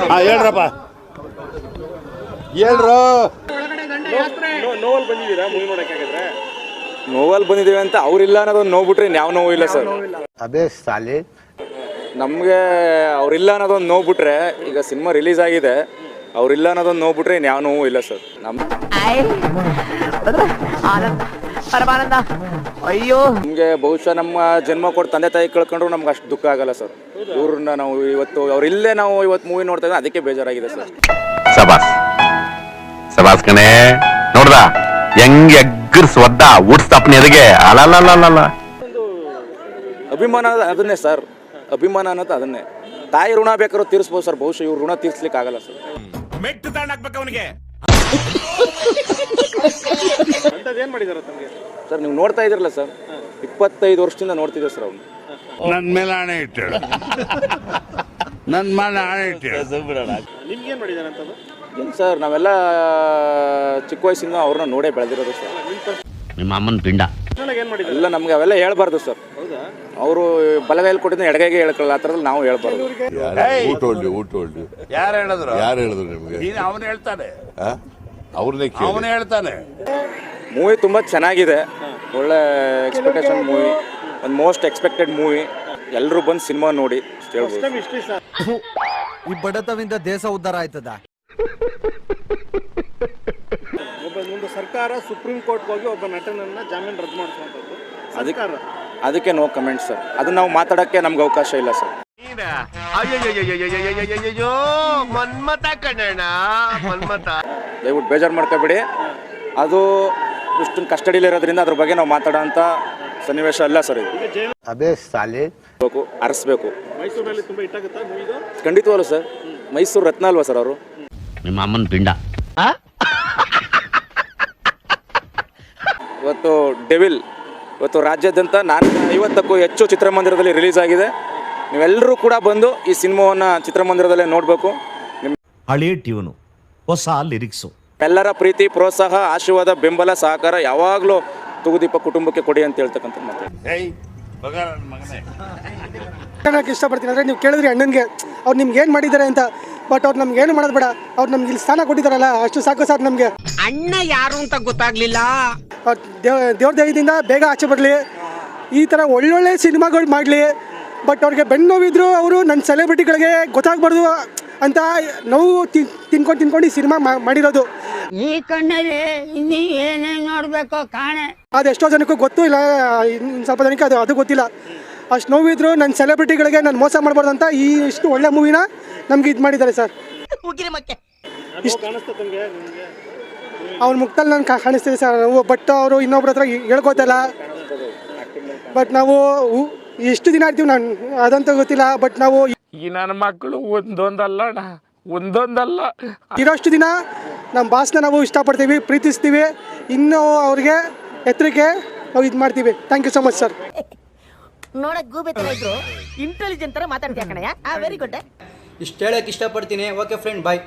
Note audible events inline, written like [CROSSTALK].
ಹಾಂ ಹೇಳ್ರಪ್ಪ. ಹೇಳ್ರು. ನೋವಲ್ಲಿ ಬಂದಿದ್ದೀರಾ ಮೂವಿ ನೋವಲ್ಲಿ ಬಂದಿದ್ದೀವಿ ಅಂತ ಅವ್ರಿಲ್ಲ ಅನ್ನೋದೊಂದು ನೋವು ಬಿಟ್ರೆ ಯಾವ ನೋವು ಇಲ್ಲ ಸರ್. ಅದೇ ಸಾಲಿ. ನಮಗೆ ಅವ್ರಿಲ್ಲ ಅನ್ನೋದೊಂದು ನೋವು ಬಿಟ್ರೆ ಈಗ ಸಿನಿಮಾ ರಿಲೀಸ್ ಆಗಿದೆ. ಅವ್ರಿಲ್ಲ ಅನ್ನೋದೊಂದು ನೋವು ಬಿಟ್ರೆ ಯಾವ ನೋವು ಇಲ್ಲ ಸರ್. ನಮ್ಮ ಪರಮಾನಂದ. ಅಯ್ಯೋ. ಹಿಂಗೆ ಬಹುಶಃ ನಮ್ಮ ಜನ್ಮ ಕೊಟ್ಟು ತಂದೆ ತಾಯಿ ಕಳ್ಕೊಂಡ್ರು ನಮ್ಗೆ ಅಷ್ಟು ದುಃಖ ಆಗಲ್ಲ ಸರ್. ಇವ್ರನ್ನ ನಾವು ಇವತ್ತು ಅವ್ರು ಇಲ್ಲೇ ನಾವು ಇವತ್ತು ಮೂವಿ ನೋಡ್ತಾ ಇದ್ದೀವಿ ಅದಕ್ಕೆ ಬೇಜಾರಾಗಿದೆ ಸರ್. ಸಬಾಸ್ ಸಬಾಸ್ ಕಣೆ ನೋಡ್ದ? ಹೆಂಗ್ ಎಗ್ಗರ್ಸ್ ಒದ್ದ ಊಡ್ಸ್ತಪ್ಪನ ಎದಗೆ ಅಲಲಲಲ ಅಭಿಮಾನ ಅದನ್ನೇ ಸರ್. ಅಭಿಮಾನ ಅನ್ನೋದು ಅದನ್ನೇ. ತಾಯಿ ಋಣ ಬೇಕಾದ್ರೂ ತೀರಿಸ್ಬೋದು ಸರ್. ಬಹುಶಃ ಇವ್ರು ಋಣ ತೀರ್ಸ್ಲಿಕ್ಕೆ ಆಗಲ್ಲ ಸರ್. ಮೆಟ್ಟು ತಾಂಡಾಕ್ಬೇಕು ಅವನಿಗೆ. ಏನು ಮಾಡಿದಾರೆ ತಮಗೆ? ಸರ್ ನೀವು ನೋಡ್ತಾ ಇದ್ರಲ್ಲ ಸರ್ ಇಪ್ಪತ್ತೈದು ವರ್ಷದಿಂದ ನೋಡ್ತಿದ್ದೆ ಸರ್ ಅವ್ನು. ನನ್ನ ಮೇಲೆ ಆಣೆ ಇಟ್ಟು ನನ್ನ ಮೇಲೆ ಆಣೆ ಇಟ್ಟು ನಿಮ್ಗೆ ಏನು ಮಾಡಿದಾರೆ ಅಂತದ್ದು? ಏನು ಸರ್ ನಾವೆಲ್ಲ ಚಿಕ್ಕ ವಯಸ್ಸಿಂದ ಅವ್ರನ್ನ ನೋಡೇ ಬೆಳೆದಿರೋದು ಸರ್. ನಿಮ್ಮ ಅಮ್ಮನ ಪಿಂಡ. ಇಲ್ಲ ಏನು ಮಾಡಿದಾರೆ? ಎಲ್ಲ ನಮ್ಗೆ ಅವೆಲ್ಲ ಹೇಳ್ಬಾರ್ದು ಸರ್. ಅವರು ಬಲಗೈಲಿ ಕೊಟ್ಟಿದ್ದ ಎಡಗೈಗೆ ಹೇಳ್ಕೊಳ್ಳಲ್ಲ ಆ ಥರದಲ್ಲಿ ನಾವು ಹೇಳ್ಬಾರ್ದು. ಊಟ ಊಟ ಯಾರು ಹೇಳಿದ್ರು? ಯಾರು ಹೇಳಿದ್ರು ನಿಮ್ಗೆ? ನೀನು ಅವನು ಹೇಳ್ತಾನೆ. ಅವ್ರನ್ನೇ ಅವನು ಹೇಳ್ತಾನೆ. ಮೂವಿ ತುಂಬ ಚೆನ್ನಾಗಿದೆ. ಒಳ್ಳೆ ಎಕ್ಸ್ಪೆಕ್ಟೇಷನ್ ಮೂವಿ ಒಂದು ಮೋಸ್ಟ್ ಎಕ್ಸ್ಪೆಕ್ಟೆಡ್ ಮೂವಿ ಎಲ್ಲರೂ ಬಂದು ಸಿನಿಮಾ ನೋಡಿ. ಹೇಳ್ಬೋದು. ಈ ಬಡತವಿಂದ ದೇಶ ಉದ್ಧಾರ ಆಯ್ತದ? ಒಬ್ಬ ಒಂದು ಸರ್ಕಾರ ಸುಪ್ರೀಂ ಕೋರ್ಟ್ಗೆ ಹೋಗಿ ಒಬ್ಬ ನಟನನ್ನ ಜಾಮೀನು ರದ್ದು ಮಾಡಿಸುವಂಥದ್ದು. ಅಧಿಕಾರ ಸರ್ಕಾರ ಅದಕ್ಕೆ ನೋ ಕಮೆಂಟ್ ಸರ್ ಅದನ್ನ ನಾವು ಮಾತಾಡೋಕ್ಕೆ ನಮ್ಗೆ ಅವಕಾಶ ಇಲ್ಲ ಸರ್ ದಯವಿಟ್ಟು ಬೇಜಾರು ಮಾಡ್ಕೋಬೇಡಿ ಅದು ಇಷ್ಟೊಂದು ಕಸ್ಟಡಿಲಿರೋದ್ರಿಂದ ಅದ್ರ ಬಗ್ಗೆ ನಾವು ಮಾತಾಡೋಂತ ಸನ್ನಿವೇಶ ಅಲ್ಲ ಸರ್ ಇದು ಅದೇ ಸಾಲಿ ಬೇಕು ಅರಸಬೇಕು ಖಂಡಿತವಲ್ಲ ಸರ್ ಮೈಸೂರು ರತ್ನ ಅಲ್ವಾ ಸರ್ ಅವರು ನಿಮ್ಮ ಅಮ್ಮನ ಪಿಂಡ ಇವತ್ತು ಡೆವಿಲ್ ಇವತ್ತು ರಾಜ್ಯಾದ್ಯಂತ ನಾನು ಐವತ್ತಕ್ಕೂ ಹೆಚ್ಚು ಚಿತ್ರಮಂದಿರದಲ್ಲಿ ರಿಲೀಸ್ ಆಗಿದೆ. ನೀವೆಲ್ಲರೂ ಕೂಡ ಬಂದು ಈ ಸಿನಿಮಾವನ್ನು ಚಿತ್ರಮಂದಿರದಲ್ಲೇ ನೋಡಬೇಕು. ನಿಮ್ಮ ಹಳೆಯ ಟ್ಯೂನು ಹೊಸ ಲಿರಿಕ್ಸು. ಎಲ್ಲರ ಪ್ರೀತಿ ಪ್ರೋತ್ಸಾಹ ಆಶೀರ್ವಾದ ಬೆಂಬಲ ಸಹಕಾರ ಯಾವಾಗಲೂ ತುಗುದೀಪ ಕುಟುಂಬಕ್ಕೆ ಕೊಡಿ ಅಂತ ಹೇಳ್ತಕ್ಕಂಥ ಮಾತು. ಹೇಳಕ್ಕೆ ಇಷ್ಟಪಡ್ತೀನಿ ಅಂದರೆ ನೀವು ಕೇಳಿದ್ರಿ ಅಣ್ಣನಿಗೆ ಅವ್ರು ನಿಮ್ಗೆ ಏನು ಮಾಡಿದ್ದಾರೆ ಅಂತ ಬಟ್ ಅವ್ರು ನಮ್ಗೆ ಏನು ಮಾಡೋದು ಬೇಡ. ಅವ್ರು ನಮ್ಗೆ ಇಲ್ಲಿ ಸ್ಥಾನ ಕೊಟ್ಟಿದ್ದಾರಲ್ಲ ಅಷ್ಟು ಸಾಕು ಸರ್ ನಮಗೆ. ಅಣ್ಣ ಯಾರು ಅಂತ ಗೊತ್ತಾಗ್ಲಿಲ್ಲ. ಅವ್ರು ದೇವ್ ದೇವ್ರ ದಯದಿಂದ ಬೇಗ ಆಚೆ ಬರಲಿ. ಈ ಥರ ಒಳ್ಳೊಳ್ಳೆ ಸಿನಿಮಾಗಳು ಮಾಡಲಿ. ಬಟ್ ಅವ್ರಿಗೆ ಬೆನ್ನು ನೋವಿದ್ರು ಅವರು ನನ್ನ ಸೆಲೆಬ್ರಿಟಿಗಳಿಗೆ ಗೊತ್ತಾಗ್ಬಾರ್ದು ಅಂತ ನೋವು ತಿನ್ ತಿನ್ಕೊಂಡು ತಿನ್ಕೊಂಡು ಈ ಸಿನಿಮಾ ಮಾಡಿರೋದು. ಈ ಕಣ್ಣಲ್ಲಿ ಇನ್ನೀ ಏನೇನು ನೋಡಬೇಕು ಕಾಣೆ. ಅದು ಎಷ್ಟೋ ಜನಕ್ಕೂ ಗೊತ್ತು ಇಲ್ಲ ಇನ್ನು ಸ್ವಲ್ಪ ಜನಕ್ಕೆ ಅದು ಅದು ಗೊತ್ತಿಲ್ಲ. ಅಷ್ಟು ನೋವಿದ್ರು ನನ್ನ ಸೆಲೆಬ್ರಿಟಿಗಳಿಗೆ ನಾನು ಮೋಸ ಮಾಡಬಾರ್ದು ಅಂತ ಈ ಇಷ್ಟು ಒಳ್ಳೆ ಮೂವಿನ ನಮ್ಗೆ ಇದು ಮಾಡಿದ್ದಾರೆ ಸರ್. ಅವ್ನ ಅವ್ರ ಮುಖದಲ್ಲಿ ನಾನು ಕಾಣಿಸ್ತೀನಿ ಸರ್. ನಾವು ಬಟ್ ಅವರು ಇನ್ನೊಬ್ರ ಹತ್ರ ಹೇಳ್ಕೋತಲ್ಲ ಬಟ್ ನಾವು ಉ- ಎಷ್ಟು ದಿನ ಆಡ್ತೀವಿ ನಾನು. ಅದಂತ ಗೊತ್ತಿಲ್ಲ. ಬಟ್ ನಾವು ಈ ನನ್ನ ಮಕ್ಕಳು ಒಂದೊಂದಲ್ಲ ಒಂದೊಂದಲ್ಲ. ಇರೋಷ್ಟು ದಿನ ನಮ್ಮ ಬಾಸ್ನ ನಾವು ಇಷ್ಟಪಡ್ತೀವಿ ಪ್ರೀತಿಸ್ತೀವಿ. ಇನ್ನೂ ಅವ್ರಿಗೆ ಎತ್ತರಕ್ಕೆ ನಾವು ಇದು ಮಾಡ್ತೀವಿ. Thank you so much sir ನೋಡಕ್ ಗೂಬೆ ತರ ಇದ್ರು. [LAUGHS] ಇಂಟೆಲಿಜೆಂಟ್ ತರ ಮಾತಾಡ್ತೀಯ ಕಣಯ್ಯ. ವೆರಿ ಗುಡ್ ಇಷ್ಟು ಹೇಳಕ್ ಇಷ್ಟಪಡ್ತೀನಿ. Okay friend bye